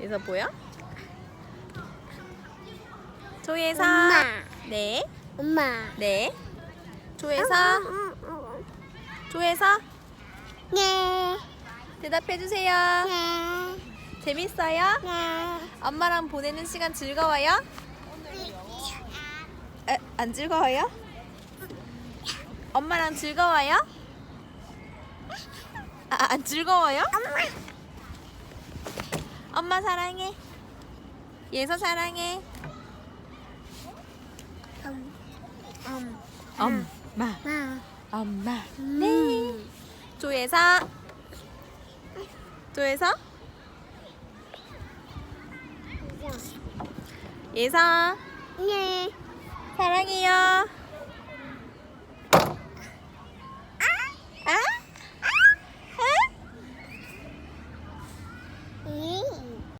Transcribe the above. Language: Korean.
예서 보여? 조예서 엄마. 네. 엄마. 네. 조예서 조예서 네. 대답해 주세요. 네. 재밌어요? 네. 엄마랑 보내는 시간 즐거워요? 에, 안 즐거워요? 엄마랑 즐거워요? 아, 안 즐거워요? 엄마 사랑해. 예서 사랑해. 음. 음. 엄마, 음. 엄마. 음. 네. 조예서. 조예서. 예서.